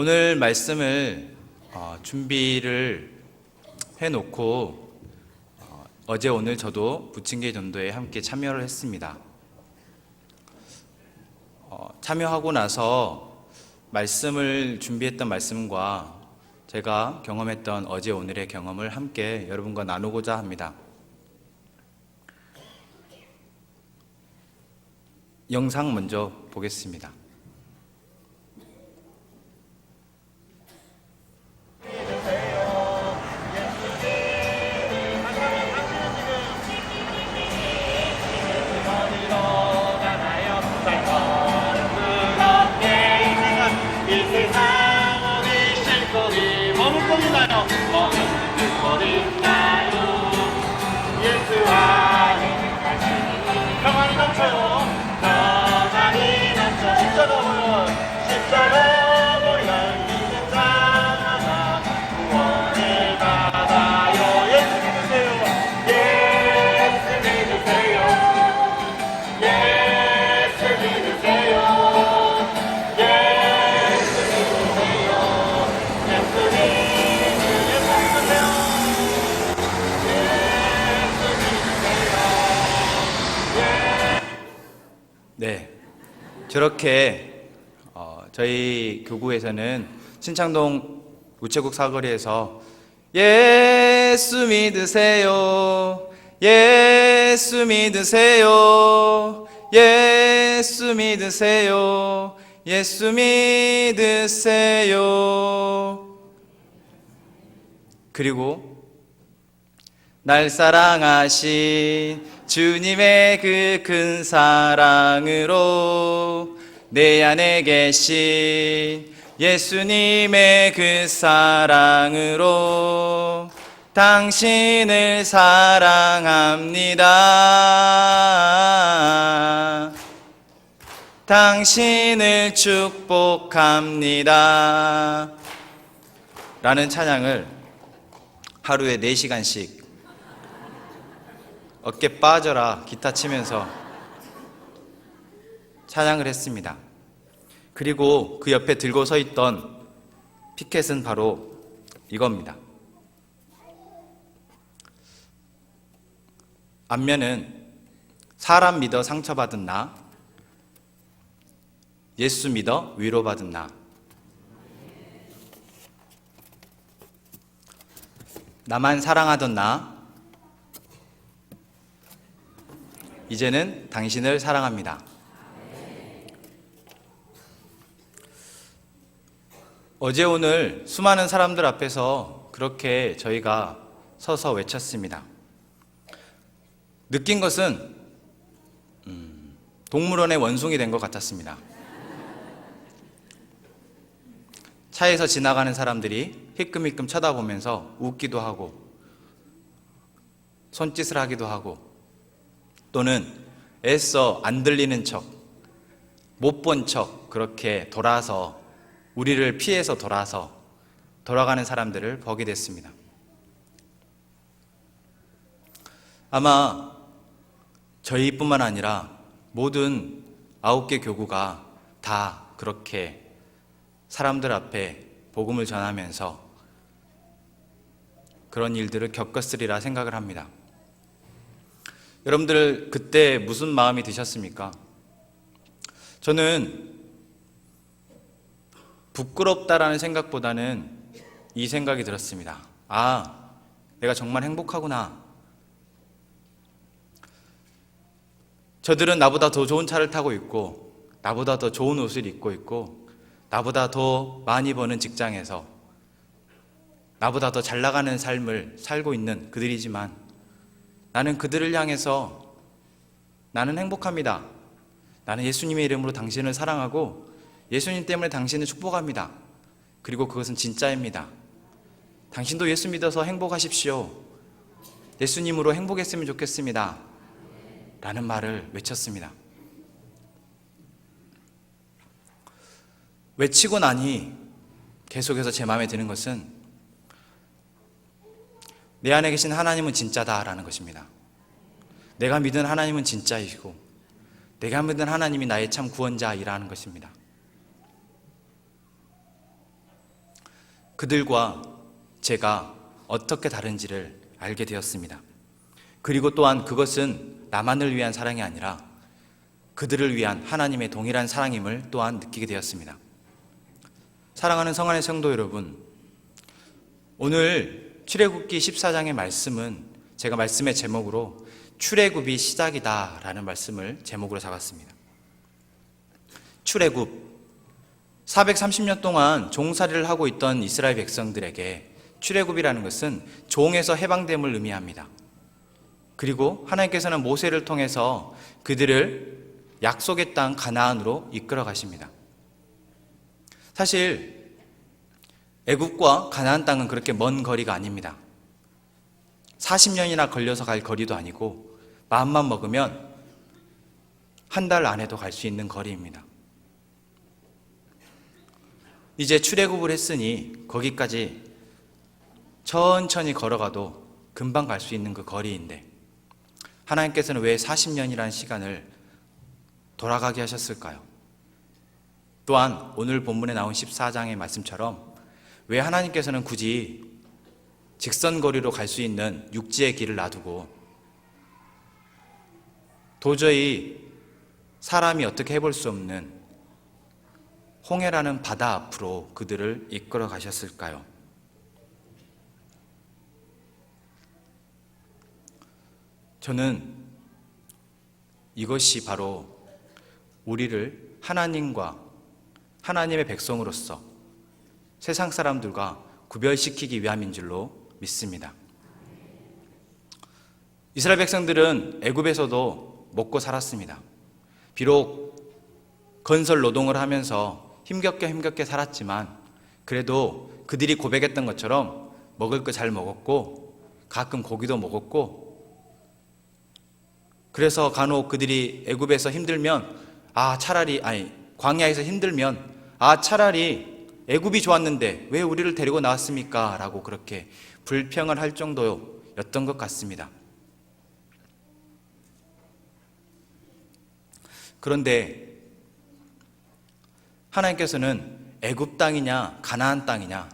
오늘 말씀을 어, 준비를 해놓고 어, 어제 오늘 저도 부침개 전도에 함께 참여를 했습니다. 어, 참여하고 나서 말씀을 준비했던 말씀과 제가 경험했던 어제 오늘의 경험을 함께 여러분과 나누고자 합니다. 영상 먼저 보겠습니다. 저렇게 어, 저희 교구에서는 신창동 우체국 사거리에서 예수 믿으세요. 예수 믿으세요. 예수 믿으세요. 예수 믿으세요. 그리고 날 사랑하신 주님의 그 큰 사랑으로 내 안에 계신 예수님의 그 사랑으로 당신을 사랑합니다. 당신을 축복합니다. 라는 찬양을 하루에 4시간씩 어깨 빠져라 기타 치면서 찬양을 했습니다. 그리고 그 옆에 들고 서 있던 피켓은 바로 이겁니다. 앞면은 사람 믿어 상처받은 나, 예수 믿어 위로받은 나. 나만 사랑하던 나, 이제는 당신을 사랑합니다. 어제 오늘 수많은 사람들 앞에서 그렇게 저희가 서서 외쳤습니다. 느낀 것은 음, 동물원의 원숭이 된 것 같았습니다. 차에서 지나가는 사람들이 희끔희끔 쳐다보면서 웃기도 하고 손짓을 하기도 하고 또는 애써 안 들리는 척, 못 본 척 그렇게 돌아서 우리를 피해서 돌아서 돌아가는 사람들을 보게 됐습니다. 아마 저희뿐만 아니라 모든 아홉 개 교구가 다 그렇게 사람들 앞에 복음을 전하면서 그런 일들을 겪었으리라 생각을 합니다. 여러분들 그때 무슨 마음이 드셨습니까? 저는 부끄럽다라는 생각보다는 이 생각이 들었습니다. 아, 내가 정말 행복하구나. 저들은 나보다 더 좋은 차를 타고 있고, 나보다 더 좋은 옷을 입고 있고, 나보다 더 많이 버는 직장에서, 나보다 더 잘 나가는 삶을 살고 있는 그들이지만, 나는 그들을 향해서 나는 행복합니다. 나는 예수님의 이름으로 당신을 사랑하고 예수님 때문에 당신을 축복합니다. 그리고 그것은 진짜입니다. 당신도 예수 믿어서 행복하십시오. 예수님으로 행복했으면 좋겠습니다. 라는 말을 외쳤습니다. 외치고 나니 계속해서 제 마음에 드는 것은 내 안에 계신 하나님은 진짜다라는 것입니다. 내가 믿은 하나님은 진짜이고 내가 믿은 하나님이 나의 참 구원자이라는 것입니다. 그들과 제가 어떻게 다른지를 알게 되었습니다. 그리고 또한 그것은 나만을 위한 사랑이 아니라 그들을 위한 하나님의 동일한 사랑임을 또한 느끼게 되었습니다. 사랑하는 성안의 성도 여러분, 오늘 출애굽기 14장의 말씀은 제가 말씀의 제목으로 출애굽이 시작이다라는 말씀을 제목으로 잡았습니다. 출애굽 430년 동안 종살이를 하고 있던 이스라엘 백성들에게 출애굽이라는 것은 종에서 해방됨을 의미합니다. 그리고 하나님께서는 모세를 통해서 그들을 약속의 땅 가나안으로 이끌어 가십니다. 사실 애굽과 가나안 땅은 그렇게 먼 거리가 아닙니다. 40년이나 걸려서 갈 거리도 아니고 마음만 먹으면 한 달 안에도 갈 수 있는 거리입니다. 이제 출애굽을 했으니 거기까지 천천히 걸어가도 금방 갈 수 있는 그 거리인데 하나님께서는 왜 40년이라는 시간을 돌아가게 하셨을까요? 또한 오늘 본문에 나온 14장의 말씀처럼 왜 하나님께서는 굳이 직선거리로 갈 수 있는 육지의 길을 놔두고 도저히 사람이 어떻게 해볼 수 없는 홍해라는 바다 앞으로 그들을 이끌어 가셨을까요? 저는 이것이 바로 우리를 하나님과 하나님의 백성으로서 세상 사람들과 구별시키기 위함인 줄로 믿습니다. 이스라엘 백성들은 애굽에서도 먹고 살았습니다. 비록 건설 노동을 하면서 힘겹게 힘겹게 살았지만 그래도 그들이 고백했던 것처럼 먹을 거 잘 먹었고 가끔 고기도 먹었고 그래서 간혹 그들이 애굽에서 힘들면 아 차라리 아니 광야에서 힘들면 아 차라리 애굽이 좋았는데 왜 우리를 데리고 나왔습니까? 라고 그렇게 불평을 할 정도였던 것 같습니다. 그런데 하나님께서는 애굽 땅이냐 가나안 땅이냐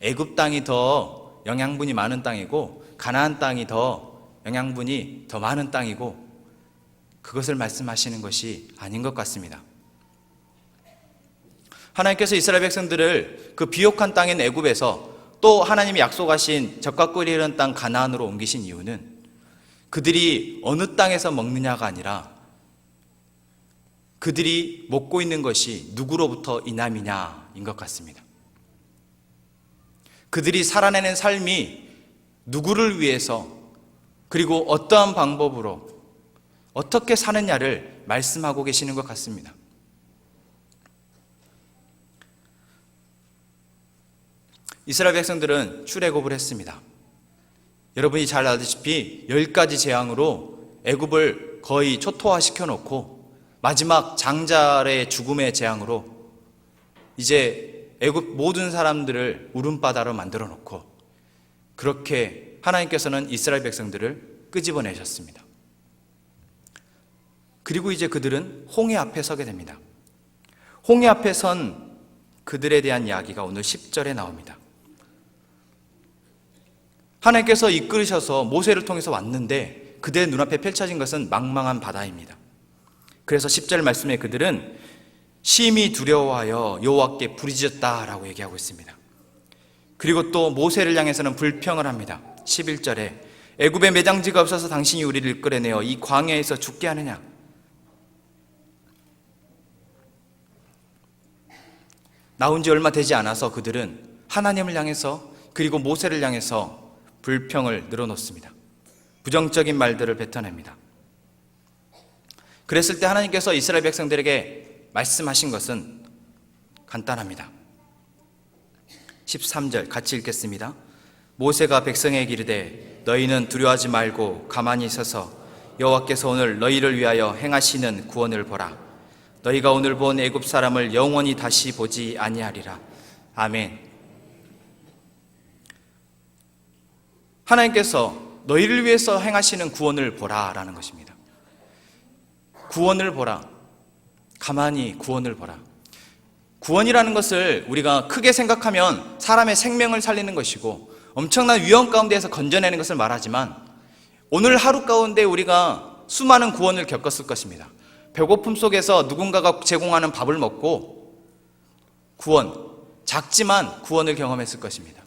애굽 땅이 더 영양분이 많은 땅이고 가나안 땅이 더 영양분이 더 많은 땅이고 그것을 말씀하시는 것이 아닌 것 같습니다. 하나님께서 이스라엘 백성들을 그 비옥한 땅인 애굽에서 또 하나님이 약속하신 적과 꿀이 흐르는 땅 가나안으로 옮기신 이유는 그들이 어느 땅에서 먹느냐가 아니라 그들이 먹고 있는 것이 누구로부터 이남이냐인 것 같습니다. 그들이 살아내는 삶이 누구를 위해서 그리고 어떠한 방법으로 어떻게 사느냐를 말씀하고 계시는 것 같습니다. 이스라엘 백성들은 출애굽을 했습니다. 여러분이 잘 아시다시피 열 가지 재앙으로 애굽을 거의 초토화 시켜 놓고 마지막 장자의 죽음의 재앙으로 이제 애굽 모든 사람들을 울음바다로 만들어 놓고 그렇게 하나님께서는 이스라엘 백성들을 끄집어내셨습니다. 그리고 이제 그들은 홍해 앞에 서게 됩니다. 홍해 앞에 선 그들에 대한 이야기가 오늘 10절에 나옵니다. 하나님께서 이끌으셔서 모세를 통해서 왔는데 그들의 눈앞에 펼쳐진 것은 망망한 바다입니다. 그래서 10절 말씀에 그들은 심히 두려워하여 여호와께 부르짖었다라고 얘기하고 있습니다. 그리고 또 모세를 향해서는 불평을 합니다. 11절에 애굽에 매장지가 없어서 당신이 우리를 끌어내어 이 광야에서 죽게 하느냐? 나온 지 얼마 되지 않아서 그들은 하나님을 향해서 그리고 모세를 향해서 불평을 늘어놓습니다. 부정적인 말들을 뱉어냅니다. 그랬을 때 하나님께서 이스라엘 백성들에게 말씀하신 것은 간단합니다. 13절 같이 읽겠습니다. 모세가 백성에게 이르되 너희는 두려워하지 말고 가만히 있어서 여호와께서 오늘 너희를 위하여 행하시는 구원을 보라. 너희가 오늘 본 애굽 사람을 영원히 다시 보지 아니하리라. 아멘. 하나님께서 너희를 위해서 행하시는 구원을 보라라는 것입니다. 구원을 보라. 가만히 구원을 보라. 구원이라는 것을 우리가 크게 생각하면 사람의 생명을 살리는 것이고 엄청난 위험 가운데에서 건져내는 것을 말하지만 오늘 하루 가운데 우리가 수많은 구원을 겪었을 것입니다. 배고픔 속에서 누군가가 제공하는 밥을 먹고 구원, 작지만 구원을 경험했을 것입니다.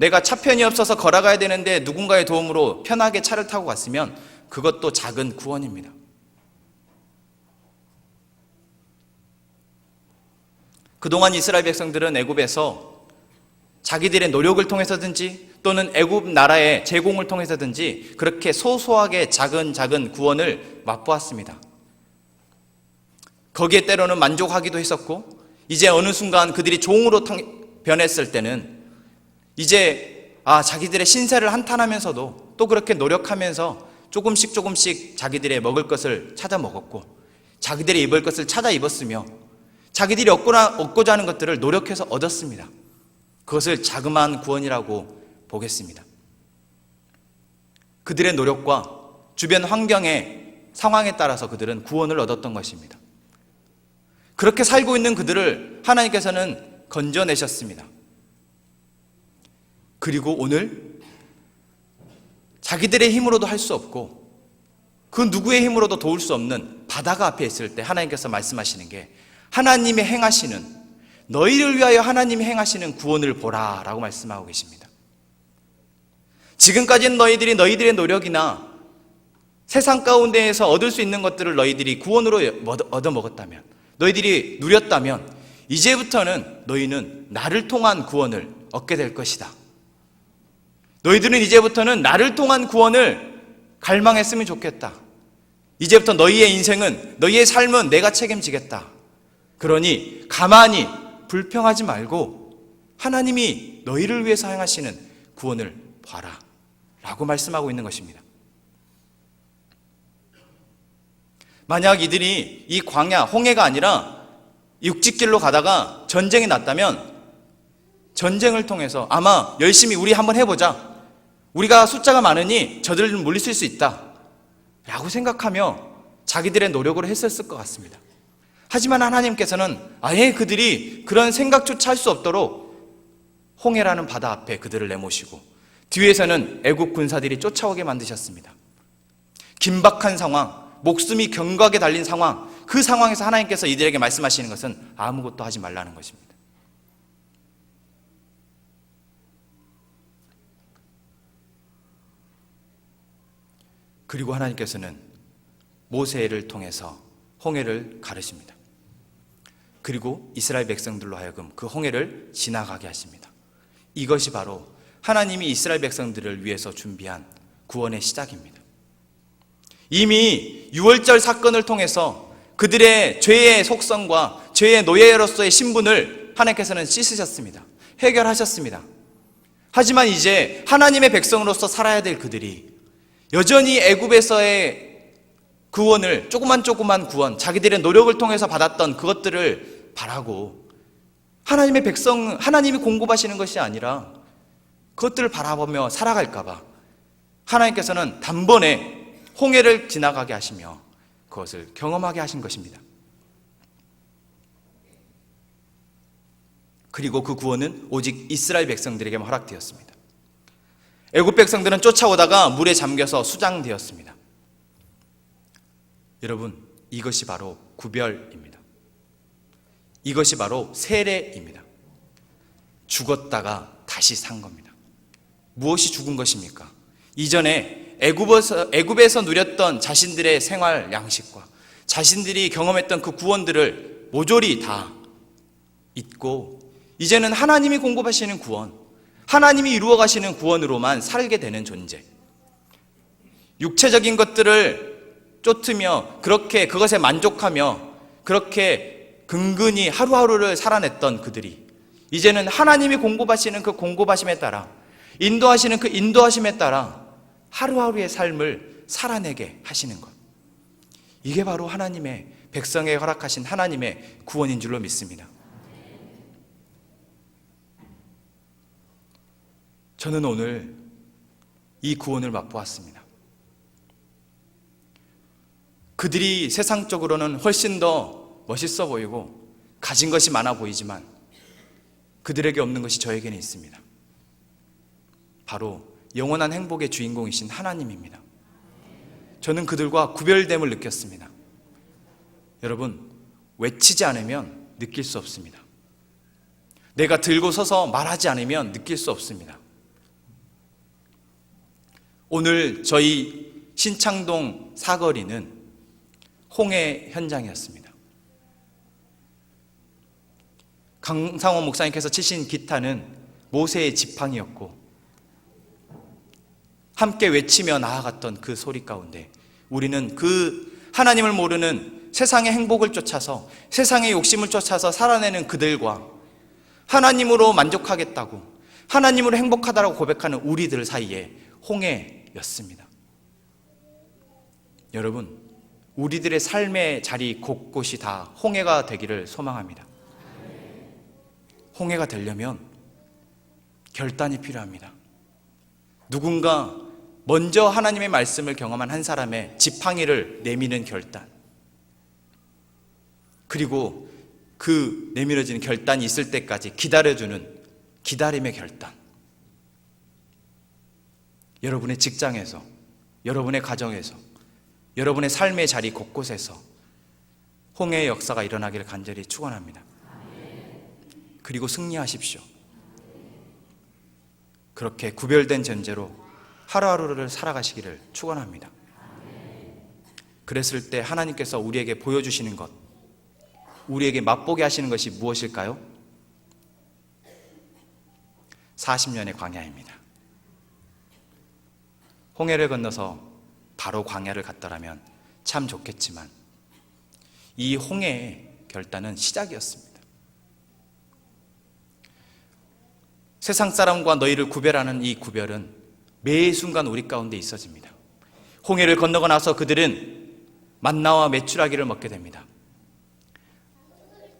내가 차편이 없어서 걸어가야 되는데 누군가의 도움으로 편하게 차를 타고 갔으면 그것도 작은 구원입니다. 그동안 이스라엘 백성들은 애굽에서 자기들의 노력을 통해서든지 또는 애굽 나라의 제공을 통해서든지 그렇게 소소하게 작은 작은 구원을 맛보았습니다. 거기에 때로는 만족하기도 했었고 이제 어느 순간 그들이 종으로 변했을 때는 이제 아 자기들의 신세를 한탄하면서도 또 그렇게 노력하면서 조금씩 조금씩 자기들의 먹을 것을 찾아 먹었고 자기들의 입을 것을 찾아 입었으며 자기들이 얻고나, 얻고자 하는 것들을 노력해서 얻었습니다. 그것을 자그마한 구원이라고 보겠습니다. 그들의 노력과 주변 환경의 상황에 따라서 그들은 구원을 얻었던 것입니다. 그렇게 살고 있는 그들을 하나님께서는 건져내셨습니다. 그리고 오늘 자기들의 힘으로도 할 수 없고 그 누구의 힘으로도 도울 수 없는 바다가 앞에 있을 때 하나님께서 말씀하시는 게 하나님이 행하시는 너희를 위하여 하나님이 행하시는 구원을 보라 라고 말씀하고 계십니다. 지금까지는 너희들이 너희들의 노력이나 세상 가운데에서 얻을 수 있는 것들을 너희들이 구원으로 얻어먹었다면 너희들이 누렸다면 이제부터는 너희는 나를 통한 구원을 얻게 될 것이다. 너희들은 이제부터는 나를 통한 구원을 갈망했으면 좋겠다. 이제부터 너희의 인생은, 너희의 삶은 내가 책임지겠다. 그러니 가만히 불평하지 말고 하나님이 너희를 위해서 행하시는 구원을 봐라. 라고 말씀하고 있는 것입니다. 만약 이들이 이 광야, 홍해가 아니라 육직길로 가다가 전쟁이 났다면 전쟁을 통해서 아마 열심히 우리 한번 해보자. 우리가 숫자가 많으니 저들을 물리칠 수 있다. 라고 생각하며 자기들의 노력으로 했었을 것 같습니다. 하지만 하나님께서는 아예 그들이 그런 생각조차 할 수 없도록 홍해라는 바다 앞에 그들을 내모시고 뒤에서는 애국 군사들이 쫓아오게 만드셨습니다. 긴박한 상황, 목숨이 경각에 달린 상황, 그 상황에서 하나님께서 이들에게 말씀하시는 것은 아무것도 하지 말라는 것입니다. 그리고 하나님께서는 모세를 통해서 홍해를 가르십니다. 그리고 이스라엘 백성들로 하여금 그 홍해를 지나가게 하십니다. 이것이 바로 하나님이 이스라엘 백성들을 위해서 준비한 구원의 시작입니다. 이미 6월절 사건을 통해서 그들의 죄의 속성과 죄의 노예로서의 신분을 하나님께서는 씻으셨습니다. 해결하셨습니다. 하지만 이제 하나님의 백성으로서 살아야 될 그들이 여전히 애굽에서의 구원을 조그만 조그만 구원, 자기들의 노력을 통해서 받았던 그것들을 바라고 하나님의 백성, 하나님이 공급하시는 것이 아니라 그것들을 바라보며 살아갈까봐 하나님께서는 단번에 홍해를 지나가게 하시며 그것을 경험하게 하신 것입니다. 그리고 그 구원은 오직 이스라엘 백성들에게만 허락되었습니다. 애굽 백성들은 쫓아오다가 물에 잠겨서 수장되었습니다. 여러분, 이것이 바로 구별입니다. 이것이 바로 세례입니다. 죽었다가 다시 산 겁니다. 무엇이 죽은 것입니까? 이전에 애굽에서, 애굽에서 누렸던 자신들의 생활 양식과 자신들이 경험했던 그 구원들을 모조리 다 잊고 이제는 하나님이 공급하시는 구원, 하나님이 이루어 가시는 구원으로만 살게 되는 존재. 육체적인 것들을 쫓으며 그렇게 그것에 만족하며 그렇게 근근히 하루하루를 살아냈던 그들이 이제는 하나님이 공급하시는 그 공급하심에 따라 인도하시는 그 인도하심에 따라 하루하루의 삶을 살아내게 하시는 것. 이게 바로 하나님의 백성에 허락하신 하나님의 구원인 줄로 믿습니다. 저는 오늘 이 구원을 맛보았습니다. 그들이 세상적으로는 훨씬 더 멋있어 보이고 가진 것이 많아 보이지만 그들에게 없는 것이 저에게는 있습니다. 바로 영원한 행복의 주인공이신 하나님입니다. 저는 그들과 구별됨을 느꼈습니다. 여러분, 외치지 않으면 느낄 수 없습니다. 내가 들고 서서 말하지 않으면 느낄 수 없습니다. 오늘 저희 신창동 사거리는 홍해 현장이었습니다. 강상원 목사님께서 치신 기타는 모세의 지팡이였고 함께 외치며 나아갔던 그 소리 가운데 우리는 그 하나님을 모르는 세상의 행복을 쫓아서 세상의 욕심을 쫓아서 살아내는 그들과 하나님으로 만족하겠다고 하나님으로 행복하다라고 고백하는 우리들 사이에 홍해 였습니다. 여러분, 우리들의 삶의 자리 곳곳이 다 홍해가 되기를 소망합니다. 홍해가 되려면 결단이 필요합니다. 누군가 먼저 하나님의 말씀을 경험한 한 사람의 지팡이를 내미는 결단. 그리고 그 내밀어지는 결단이 있을 때까지 기다려주는 기다림의 결단. 여러분의 직장에서, 여러분의 가정에서, 여러분의 삶의 자리 곳곳에서 홍해의 역사가 일어나기를 간절히 축원합니다. 그리고 승리하십시오. 그렇게 구별된 전제로 하루하루를 살아가시기를 축원합니다. 그랬을 때 하나님께서 우리에게 보여주시는 것, 우리에게 맛보게 하시는 것이 무엇일까요? 40년의 광야입니다. 홍해를 건너서 바로 광야를 갔더라면 참 좋겠지만 이 홍해의 결단은 시작이었습니다. 세상 사람과 너희를 구별하는 이 구별은 매 순간 우리 가운데 있어집니다. 홍해를 건너고 나서 그들은 만나와 메추라기를 먹게 됩니다.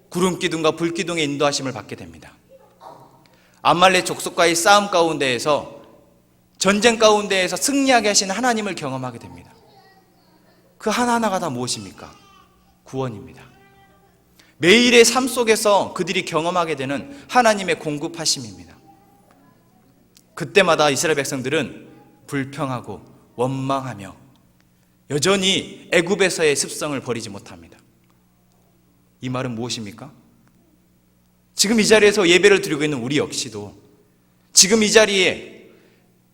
구름 기둥과 불 기둥의 인도하심을 받게 됩니다. 암말레 족속과의 싸움 가운데에서 전쟁 가운데에서 승리하게 하신 하나님을 경험하게 됩니다. 그 하나하나가 다 무엇입니까? 구원입니다. 매일의 삶 속에서 그들이 경험하게 되는 하나님의 공급하심입니다. 그때마다 이스라엘 백성들은 불평하고 원망하며 여전히 애굽에서의 습성을 버리지 못합니다. 이 말은 무엇입니까? 지금 이 자리에서 예배를 드리고 있는 우리 역시도 지금 이 자리에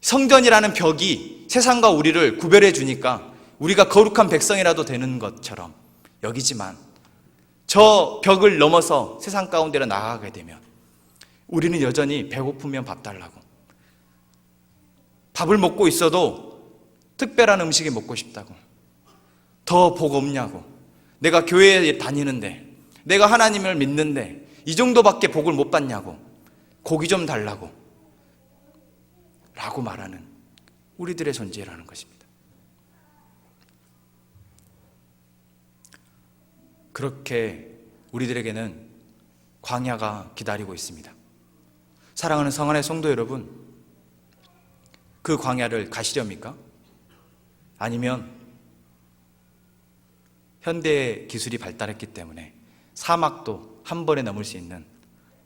성전이라는 벽이 세상과 우리를 구별해 주니까 우리가 거룩한 백성이라도 되는 것처럼 여기지만 저 벽을 넘어서 세상 가운데로 나아가게 되면 우리는 여전히 배고프면 밥 달라고. 밥을 먹고 있어도 특별한 음식이 먹고 싶다고. 더 복 없냐고. 내가 교회에 다니는데 내가 하나님을 믿는데 이 정도밖에 복을 못 받냐고. 고기 좀 달라고 라고 말하는 우리들의 존재라는 것입니다. 그렇게 우리들에게는 광야가 기다리고 있습니다. 사랑하는 성안의 성도 여러분, 그 광야를 가시렵니까? 아니면 현대 기술이 발달했기 때문에 사막도 한 번에 넘을 수 있는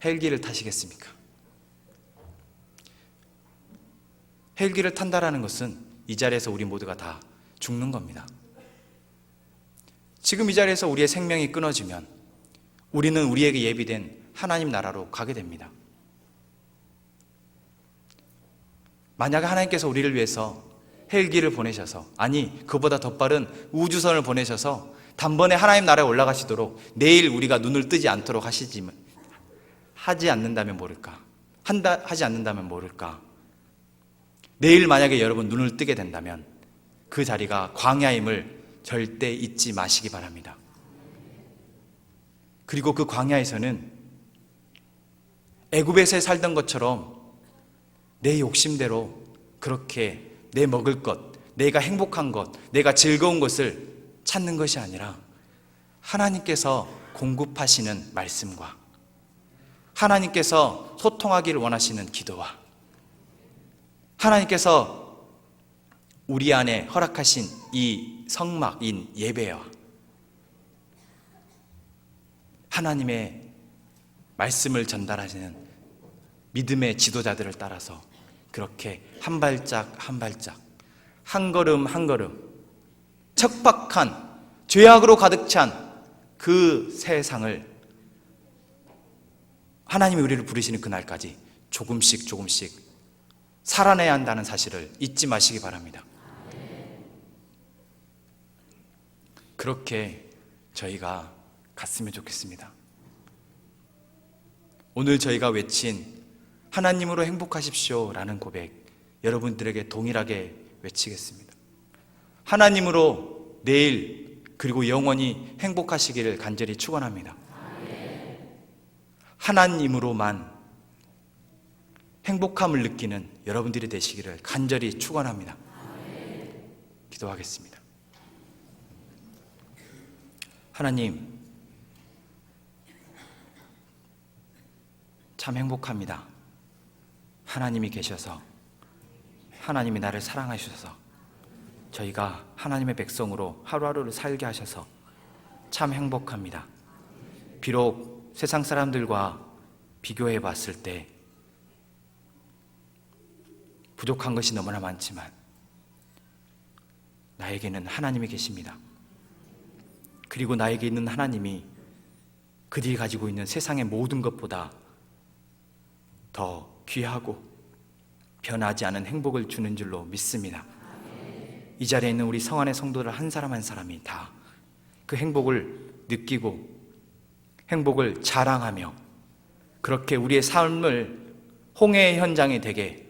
헬기를 타시겠습니까? 헬기를 탄다라는 것은 이 자리에서 우리 모두가 다 죽는 겁니다. 지금 이 자리에서 우리의 생명이 끊어지면 우리는 우리에게 예비된 하나님 나라로 가게 됩니다. 만약에 하나님께서 우리를 위해서 헬기를 보내셔서 아니 그보다 더 빠른 우주선을 보내셔서 단번에 하나님 나라에 올라가시도록 내일 우리가 눈을 뜨지 않도록 하시지 하지 않는다면 모를까 한다 하지 않는다면 모를까 내일 만약에 여러분 눈을 뜨게 된다면 그 자리가 광야임을 절대 잊지 마시기 바랍니다. 그리고 그 광야에서는 애굽에서 살던 것처럼 내 욕심대로 그렇게 내 먹을 것, 내가 행복한 것, 내가 즐거운 것을 찾는 것이 아니라 하나님께서 공급하시는 말씀과 하나님께서 소통하기를 원하시는 기도와 하나님께서 우리 안에 허락하신 이 성막인 예배와 하나님의 말씀을 전달하시는 믿음의 지도자들을 따라서 그렇게 한 발짝 한 발짝 한 걸음 한 걸음 척박한 죄악으로 가득 찬 그 세상을 하나님이 우리를 부르시는 그날까지 조금씩 조금씩 살아내야 한다는 사실을 잊지 마시기 바랍니다. 그렇게 저희가 갔으면 좋겠습니다. 오늘 저희가 외친 하나님으로 행복하십시오 라는 고백 여러분들에게 동일하게 외치겠습니다. 하나님으로 내일 그리고 영원히 행복하시기를 간절히 축원합니다. 하나님으로만 행복함을 느끼는 여러분들이 되시기를 간절히 축원합니다. 기도하겠습니다. 하나님 참 행복합니다. 하나님이 계셔서 하나님이 나를 사랑하셔서 저희가 하나님의 백성으로 하루하루를 살게 하셔서 참 행복합니다. 비록 세상 사람들과 비교해 봤을 때 부족한 것이 너무나 많지만 나에게는 하나님이 계십니다. 그리고 나에게 있는 하나님이 그들이 가지고 있는 세상의 모든 것보다 더 귀하고 변하지 않은 행복을 주는 줄로 믿습니다. 이 자리에 있는 우리 성안의 성도들 한 사람 한 사람이 다 그 행복을 느끼고 행복을 자랑하며 그렇게 우리의 삶을 홍해의 현장이 되게